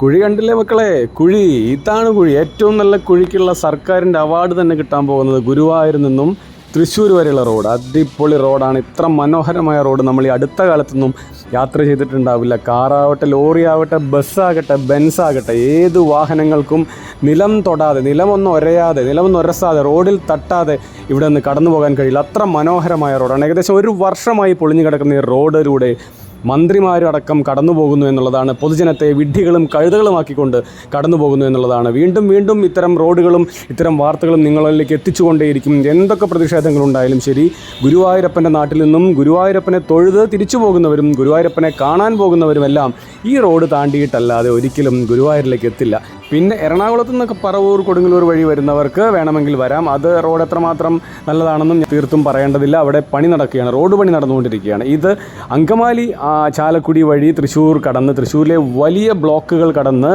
കുഴി കണ്ടില്ലേ മക്കളെ? കുഴി. ഇതാണ് കുഴി. ഏറ്റവും നല്ല കുഴിക്കുള്ള സർക്കാരിന്റെ അവാർഡ് തന്നെ കിട്ടാൻ പോകുന്നത് ഗുരുവായൂരിൽ നിന്നും തൃശ്ശൂർ വരെയുള്ള റോഡ്. അടിപൊളി റോഡാണ്. ഇത്ര മനോഹരമായ റോഡ് നമ്മൾ ഈ അടുത്ത കാലത്തൊന്നും യാത്ര ചെയ്തിട്ടുണ്ടാവില്ല. കാറാവട്ടെ ലോറിയാവട്ടെ ബസ്സാകട്ടെ ബെൻസാകട്ടെ ഏത് വാഹനങ്ങൾക്കും നിലം തൊടാതെ നിലമൊന്നും ഒരയാതെ നിലമൊന്നും ഒരസാതെ റോഡിൽ തട്ടാതെ ഇവിടെ നിന്ന് കടന്നു പോകാൻ കഴിയില്ല. അത്ര മനോഹരമായ റോഡാണ്. ഏകദേശം ഒരു വർഷമായി പൊളിഞ്ഞു കിടക്കുന്ന ഈ റോഡിലൂടെ മന്ത്രിമാരടക്കം കടന്നു പോകുന്നു എന്നുള്ളതാണ്. പൊതുജനത്തെ വിഡ്ഢികളും കഴുതകളുമാക്കിക്കൊണ്ട് കടന്നു പോകുന്നു എന്നുള്ളതാണ്. വീണ്ടും വീണ്ടും ഇത്തരം റോഡുകളും ഇത്തരം വാർത്തകളും നിങ്ങളിലേക്ക് എത്തിച്ചുകൊണ്ടേയിരിക്കും. എന്തൊക്കെ പ്രതിഷേധങ്ങളുണ്ടായാലും ശരി ഗുരുവായൂരപ്പന്റെ നാട്ടിൽ നിന്നും ഗുരുവായൂരപ്പനെ തൊഴുത് തിരിച്ചു പോകുന്നവരും ഗുരുവായൂരപ്പനെ കാണാൻ പോകുന്നവരുമെല്ലാം ഈ റോഡ് താണ്ടിയിട്ടല്ലാതെ ഒരിക്കലും ഗുരുവായൂരിലേക്ക് എത്തില്ല. പിന്നെ എറണാകുളത്ത് നിന്നൊക്കെ പറവൂർ കൊടുങ്ങല്ലൂർ വഴി വരുന്നവർക്ക് വേണമെങ്കിൽ വരാം. അത് റോഡ് എത്രമാത്രം നല്ലതാണെന്നും തീർത്തും പറയേണ്ടതില്ല. അവിടെ പണി നടക്കുകയാണ് റോഡ് പണി നടന്നുകൊണ്ടിരിക്കുകയാണ്. ഇത് അങ്കമാലി ചാലക്കുടി വഴി തൃശ്ശൂർ കടന്ന് തൃശ്ശൂരിലെ വലിയ ബ്ലോക്കുകൾ കടന്ന്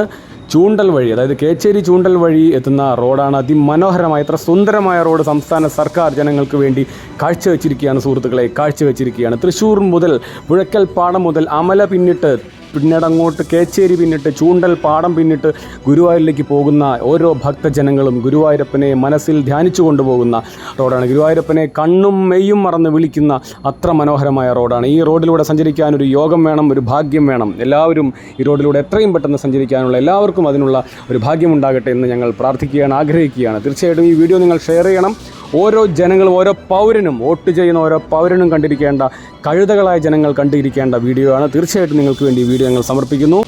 ചൂണ്ടൽ വഴി അതായത് കേച്ചേരി ചൂണ്ടൽ വഴി എത്തുന്ന റോഡാണ് അതിമനോഹരമായ എത്ര സുന്ദരമായ റോഡ് സംസ്ഥാന സർക്കാർ ജനങ്ങൾക്ക് വേണ്ടി കാഴ്ചവെച്ചിരിക്കുകയാണ് സുഹൃത്തുക്കളെ കാഴ്ചവെച്ചിരിക്കുകയാണ്. തൃശ്ശൂർ മുതൽ പുഴക്കൽ പാടം മുതൽ അമല പിന്നിട്ട് പിന്നീട് അങ്ങോട്ട് കേച്ചേരി പിന്നിട്ട് ചൂണ്ടൽ പാടം പിന്നിട്ട് ഗുരുവായൂരിലേക്ക് പോകുന്ന ഓരോ ഭക്തജനങ്ങളും ഗുരുവായൂരപ്പനെ മനസ്സിൽ ധ്യാനിച്ചു കൊണ്ടുപോകുന്ന റോഡാണ്. ഗുരുവായൂരപ്പനെ കണ്ണും മെയ്യും മറന്ന് വിളിക്കുന്ന അത്ര മനോഹരമായ റോഡാണ്. ഈ റോഡിലൂടെ സഞ്ചരിക്കാൻ ഒരു യോഗം വേണം ഒരു ഭാഗ്യം വേണം. എല്ലാവരും ഈ റോഡിലൂടെ എത്രയും പെട്ടെന്ന് സഞ്ചരിക്കാനുള്ള എല്ലാവർക്കും അതിനുള്ള ഒരു ഭാഗ്യമുണ്ടാകട്ടെ എന്ന് ഞങ്ങൾ പ്രാർത്ഥിക്കുകയാണ് ആഗ്രഹിക്കുകയാണ്. തീർച്ചയായിട്ടും ഈ വീഡിയോ നിങ്ങൾ ഷെയർ ചെയ്യണം. ഓരോ ജനങ്ങളും ഓരോ പൗരനും വോട്ട് ചെയ്യുന്ന ഓരോ പൗരനും കണ്ടിരിക്കേണ്ട കഴുതകളായ ജനങ്ങൾ കണ്ടിരിക്കേണ്ട വീഡിയോ ആണ് തീർച്ചയായിട്ടും നിങ്ങൾക്ക് വേണ്ടി ഈ വീഡിയോ ഞങ്ങൾ സമർപ്പിക്കുന്നു.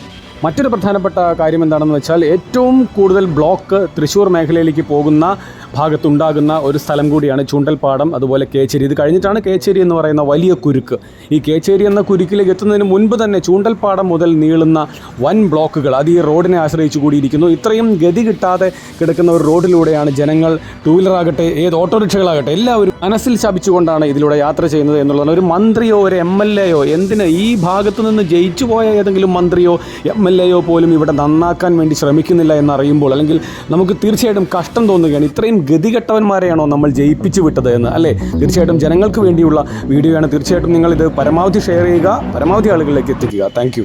മറ്റൊരു പ്രധാനപ്പെട്ട കാര്യം എന്താണെന്ന് വെച്ചാൽ ഏറ്റവും കൂടുതൽ ബ്ലോക്ക് തൃശ്ശൂർ മേഖലയിലേക്ക് പോകുന്ന ഭാഗത്തുണ്ടാകുന്ന ഒരു സ്ഥലം കൂടിയാണ് ചൂണ്ടൽപ്പാടം അതുപോലെ കേച്ചേരി. ഇത് കഴിഞ്ഞിട്ടാണ് കേച്ചേരി എന്ന് പറയുന്ന വലിയ കുരുക്ക്. ഈ കേച്ചേരി എന്ന കുരുക്കിലേക്ക് എത്തുന്നതിന് മുൻപ് തന്നെ ചൂണ്ടൽപ്പാടം മുതൽ നീളുന്ന വൻ ബ്ലോക്കുകൾ അത് ഈ റോഡിനെ ആശ്രയിച്ചു കൂടിയിരിക്കുന്നു. ഇത്രയും ഗതി കിട്ടാതെ കിടക്കുന്ന ഒരു റോഡിലൂടെയാണ് ജനങ്ങൾ ടൂ വീലറാകട്ടെ ഏത് ഓട്ടോറിക്ഷകളാകട്ടെ എല്ലാവരും മനസ്സിൽ ശപിച്ചുകൊണ്ടാണ് ഇതിലൂടെ യാത്ര ചെയ്യുന്നത് എന്നുള്ളതാണ്. ഒരു മന്ത്രിയോ ഒരു എം എൽ എയോ എന്തിന് ഈ ഭാഗത്തു നിന്ന് ജയിച്ചു പോയ ഏതെങ്കിലും മന്ത്രിയോ എം എൽ എയോ പോലും ഇവിടെ നന്നാക്കാൻ വേണ്ടി ശ്രമിക്കുന്നില്ല എന്നറിയുമ്പോൾ അല്ലെങ്കിൽ നമുക്ക് തീർച്ചയായിട്ടും കഷ്ടം തോന്നുകയാണ്. ഇത്രയും ഗതികെട്ടവന്മാരെയാണോ നമ്മൾ ജയിപ്പിച്ചു വിട്ടത് എന്ന് അല്ലേ? തീർച്ചയായിട്ടും ജനങ്ങൾക്ക് വേണ്ടിയുള്ള വീഡിയോയാണ്. തീർച്ചയായിട്ടും നിങ്ങളിത് പരമാവധി ഷെയർ ചെയ്യുക പരമാവധി ആളുകളിലേക്ക് എത്തിക്കുക. താങ്ക്